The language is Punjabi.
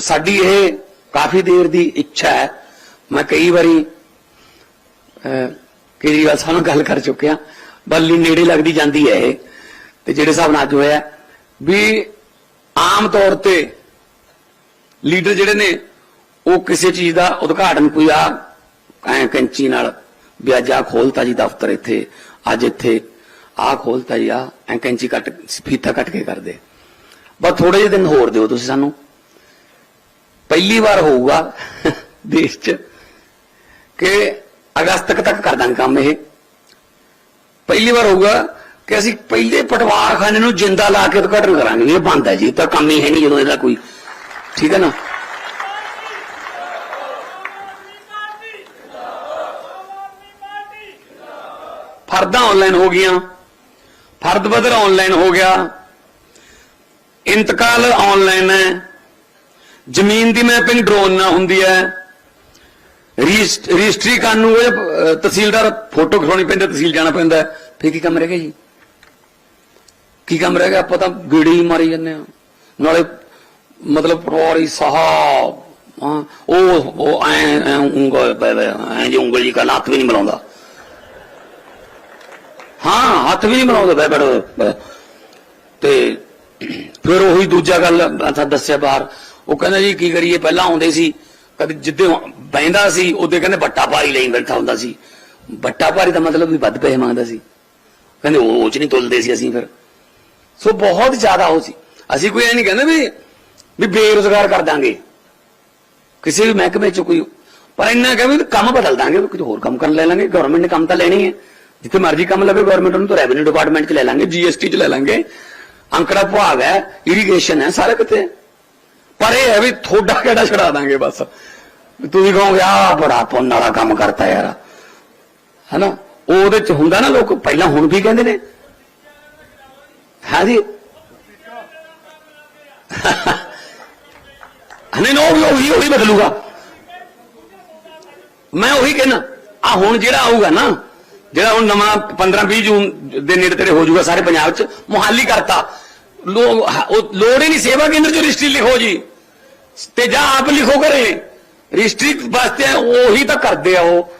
ਸਾਡੀ ਇਹ ਕਾਫੀ ਦੇਰ ਦੀ ਇੱਛਾ ਹੈ। ਮੈਂ ਕਈ ਵਾਰੀ ਕੇਜਰੀਵਾਲ ਸਾਹਿਬ ਨਾਲ ਗੱਲ ਕਰ ਚੁੱਕਿਆ ਬੱਲੀ ਨੇੜੇ ਲੱਗਦੀ ਜਾਂਦੀ ਹੈ ਇਹ। ਤੇ ਜਿਹੜੇ ਹਿਸਾਬ ਨਾਲ ਅੱਜ ਹੋਇਆ, ਵੀ ਆਮ ਤੌਰ ਤੇ ਲੀਡਰ ਜਿਹੜੇ ਨੇ, ਉਹ ਕਿਸੇ ਚੀਜ਼ ਦਾ ਉਦਘਾਟਨ ਕੋਈ ਆ, ਐ ਕੈਂਚੀ ਨਾਲ, ਵੀ ਅੱਜ ਆ ਖੋਲਤਾ ਜੀ ਦਫ਼ਤਰ ਇੱਥੇ, ਅੱਜ ਇੱਥੇ ਆ ਖੋਲਤਾ ਜੀ ਆ ਐ ਕੈਂਚੀ ਕੱਟ ਫੀਤਾ ਕੱਟ ਕੇ ਕਰਦੇ। ਬਸ ਥੋੜੇ ਜਿਹੇ ਦਿਨ ਹੋਰ ਦਿਓ ਤੁਸੀਂ ਸਾਨੂੰ। ਪਹਿਲੀ ਵਾਰ ਹੋਊਗਾ ਦੇਸ਼ 'ਚ ਕਿ ਅਗਸਤ ਤੱਕ ਤੱਕ ਕਰ ਦਾਂਗੇ ਕੰਮ ਇਹ। ਪਹਿਲੀ ਵਾਰ ਹੋਊਗਾ ਕਿ ਅਸੀਂ ਪਹਿਲੇ ਪਟਵਾਰਖਾਨੇ ਨੂੰ ਜਿੰਦਾ ਲਾ ਕੇ ਉਦਘਾਟਨ ਕਰਾਂਗੇ। ਇਹ ਬੰਦ ਹੈ ਜੀ ਤਾਂ ਕੰਮ ਹੀ ਹੈ ਨਹੀਂ ਜਦੋਂ ਇਹਦਾ ਕੋਈ। ਠੀਕ ਹੈ ਨਾ? ਫਰਦਾਂ ਆਨਲਾਈਨ ਹੋ ਗਈਆਂ। ਫਰਦ ਬਦਰ ਆਨਲਾਈਨ ਹੋ ਗਿਆ। ਇੰਤਕਾਲ ਆਨਲਾਈਨ ਹੈ। ਜ਼ਮੀਨ ਦੀ ਮੈਪਿੰਗ ਡਰੋਨ ਨਾਲ ਹੁੰਦੀ ਹੈ। ਰਜਿਸਟਰੀ ਕਰਨ ਨੂੰ ਉਹ ਤਹਿਸੀਲਦਾਰ ਫੋਟੋ ਖਿਚਾਉਣੀ ਪੈਂਦੀ ਤਹਿਸੀਲ ਜਾਣਾ ਪੈਂਦਾ ਹੈ। ਫਿਰ ਕੀ ਕੰਮ ਰਹਿ ਗਿਆ ਜੀ? ਕੀ ਕੰਮ ਰਹਿ ਗਿਆ? ਆਪਾਂ ਤਾਂ ਗੇੜੇ ਮਾਰੀ ਜਾਂਦੇ ਆ ਨਾਲੇ ਮਤਲਬ ਪਟਵਾਰੀ ਸਾਹਿਬ ਉਹ ਉਹ ਐ ਉਂਗਲ ਐ ਜੀ ਉਂਗਲ ਜੀ ਕਾ ਹੱਥ ਵੀ ਨਹੀਂ ਮਿਲਾਉਂਦਾ। ਹਾਂ, ਹੱਥ ਵੀ ਨਹੀਂ ਮਿਲਾਉਂਦਾ, ਬੈ ਬੈਠੋ ਤੇ ਫਿਰ ਉਹੀ ਦੂਜਾ ਗੱਲ ਅਸਾਂ ਦੱਸਿਆ ਬਾਹਰ। ਉਹ ਕਹਿੰਦਾ ਜੀ, ਕੀ ਕਰੀਏ? ਪਹਿਲਾਂ ਆਉਂਦੇ ਸੀ। ਕਦੇ ਜਿੱਦੇ ਬੈਂਦਾ ਸੀ, ਉਹਦੇ ਕਹਿੰਦੇ ਬੱਟਾ ਭਾਰੀ ਲਈ ਬੈਠਾ ਹੁੰਦਾ ਸੀ। ਬੱਟਾ ਭਾਰੀ ਦਾ ਮਤਲਬ ਵੀ ਵੱਧ ਪੈਸੇ ਮੰਗਦਾ ਸੀ। ਕਹਿੰਦੇ ਉਹ ਉਹ ਚ ਨਹੀਂ ਤੁਲਦੇ ਸੀ ਅਸੀਂ ਫਿਰ। ਸੋ ਬਹੁਤ ਜ਼ਿਆਦਾ ਉਹ ਸੀ। ਅਸੀਂ ਕੋਈ ਇਹ ਨਹੀਂ ਕਹਿੰਦੇ ਵੀ ਵੀ ਬੇਰੁਜ਼ਗਾਰ ਕਰ ਦਾਂਗੇ। ਕਿਸੇ ਵੀ ਮਹਿਕਮੇ ਚ ਕੋਈ ਪਰ ਇੰਨਾ ਕਹਿੰਦੇ ਕੰਮ ਬਦਲ ਦਾਂਗੇ, ਵੀ ਕੁਝ ਹੋਰ ਕੰਮ ਕਰਨ ਲੈ ਲਾਂਗੇ। ਗਵਰਨਮੈਂਟ ਨੇ ਕੰਮ ਤਾਂ ਲੈਣੀ ਹੈ ਜਿੱਥੇ ਮਰਜ਼ੀ ਕੰਮ ਲਵੇ ਗਵਰਨਮੈਂਟ ਨੂੰ ਤਾਂ ਰੈਵਨਿਊ ਡਿਪਾਰਟਮੈਂਟ ਚ ਲੈ ਲਾਂਗੇ ਜੀਐਸਟੀ ਚ ਲੈ ਲਾਂਗੇ। ਅੰਕੜਾ ਵਿਭਾਗ ਹੈ ਇਰੀਗੇਸ਼ਨ ਹੈ, ਸਾਰੇ ਕਿਤੇ। ਪਰ ਇਹ ਹੈ ਵੀ ਥੋੜਾ ਕਿਹੜਾ ਛੜਾ ਦਾਂਗੇ ਬਸ। ਤੁਸੀਂ ਕਹੋਗੇ ਆ ਬੜਾ ਪੁੰਨ ਵਾਲਾ ਕੰਮ ਕਰਤਾ ਯਾਰ। ਹਨਾ? ਉਹਦੇ ਚ ਹੁੰਦਾ ਨਾ ਲੋਕ, ਪਹਿਲਾਂ ਹੁਣ ਵੀ ਕਹਿੰਦੇ ਨੇ? ਹਾਂਜੀ ਹਨੇ ਨੋ ਵੀ ਉਹੀ ਉਹੀ ਬਦਲੂਗਾ। ਮੈਂ ਉਹੀ ਕਹਿਣਾ ਆ ਹੁਣ ਜਿਹੜਾ ਆਊਗਾ ਨਾ, ਜਿਹੜਾ ਹੁਣ ਨਵਾਂ 15 20 ਜੂਨ ਦੇ ਨੇੜੇ ਤੇੜੇ ਹੋ ਜਾਊਗਾ ਸਾਰੇ ਪੰਜਾਬ 'ਚ, ਮੁਹਾਲੀ ਕਰਤਾ। ਲੋੜ ਹੀ ਨਹੀਂ, ਸੇਵਾ ਕੇਂਦਰ 'ਚ ਰਜਿਸਟਰੀ ਲਿਖੋ ਜੀ। ਤੇ ਜਾਂ ਆਪ ਲਿਖੋ ਘਰੇ। ਰਜਿਸਟਰੀ ਵਾਸਤੇ ਉਹੀ ਤਾਂ ਕਰਦੇ ਆ ਉਹ